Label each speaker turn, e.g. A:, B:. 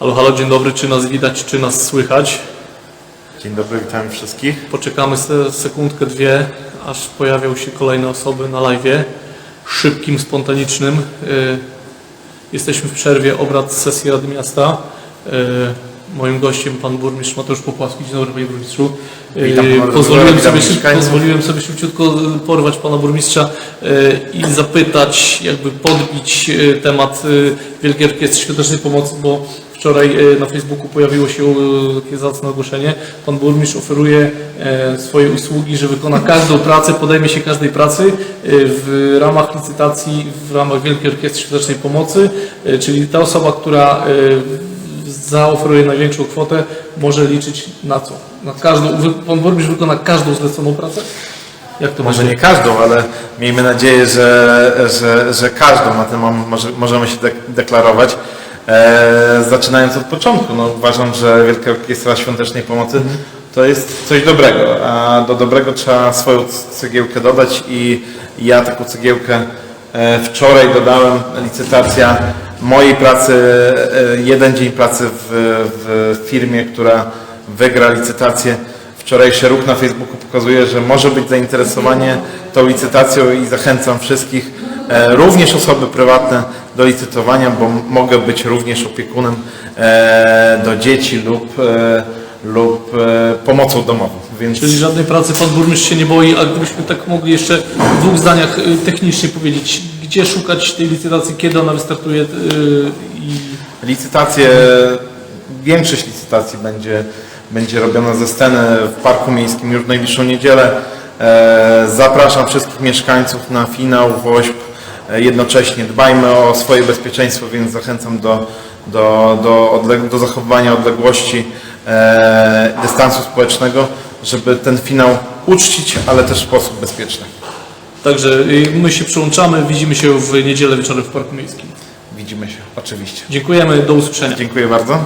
A: Halo, halo, dzień dobry, czy nas widać, czy nas słychać?
B: Dzień dobry, witam wszystkich.
A: Poczekamy se, sekundkę, dwie, aż pojawią się kolejne osoby na live. Szybkim, spontanicznym. Y, Jesteśmy w przerwie obrad sesji Rady Miasta. Y, Moim gościem pan burmistrz Mateusz Popławski. Dzień dobry panie burmistrzu. Y,
B: Witam pana
A: Pozwoliłem
B: witam
A: sobie, szyb,
B: mieszkańców.
A: pozwoliłem sobie szybciutko porwać pana burmistrza y, i zapytać, jakby podbić y, temat y, Wielkiej Orkiestry Świątecznej Pomocy, bo Wczoraj e, na Facebooku pojawiło się e, takie zacne ogłoszenie. Pan burmistrz oferuje e, swoje usługi, że wykona każdą pracę, podejmie się każdej pracy w ramach licytacji, w ramach Wielkiej Orkiestry Świątecznej Pomocy, czyli ta osoba, która zaoferuje największą kwotę, może liczyć na co? Na każdą, pan burmistrz wykona każdą zleconą pracę? Jak to
B: Może
A: będzie?
B: nie każdą, ale miejmy nadzieję, że, że, że każdą na może, możemy się dek- deklarować. E, zaczynając od początku, no, uważam, że Wielka Orkiestra Świątecznej Pomocy to jest coś dobrego, a do dobrego trzeba swoją cegiełkę dodać i ja taką cegiełkę e, wczoraj dodałem, licytacja mojej pracy, e, jeden dzień pracy w, w firmie, która wygra licytację. Wczorajszy ruch na Facebooku pokazuje, że może być zainteresowanie tą licytacją i zachęcam wszystkich, również osoby prywatne do licytowania, bo mogę być również opiekunem e, do dzieci lub, e, lub e, pomocą domową. Więc
A: Czyli żadnej pracy pan burmistrz się nie boi, a gdybyśmy tak mogli jeszcze w dwóch zdaniach technicznie powiedzieć, gdzie szukać tej licytacji, kiedy ona wystartuje i
B: licytacje, większość licytacji będzie, będzie robiona ze sceny w Parku Miejskim już w najbliższą niedzielę. E, Zapraszam wszystkich mieszkańców na finał WOŚP. E, Jednocześnie dbajmy o swoje bezpieczeństwo, więc zachęcam do, do, do, do zachowywania odległości, e, dystansu społecznego, żeby ten finał uczcić, ale też w sposób bezpieczny.
A: Także y, my się przyłączamy, widzimy się w niedzielę wieczorem w Parku Miejskim.
B: Widzimy się, oczywiście.
A: Dziękujemy, do usłyszenia.
B: Dziękuję bardzo.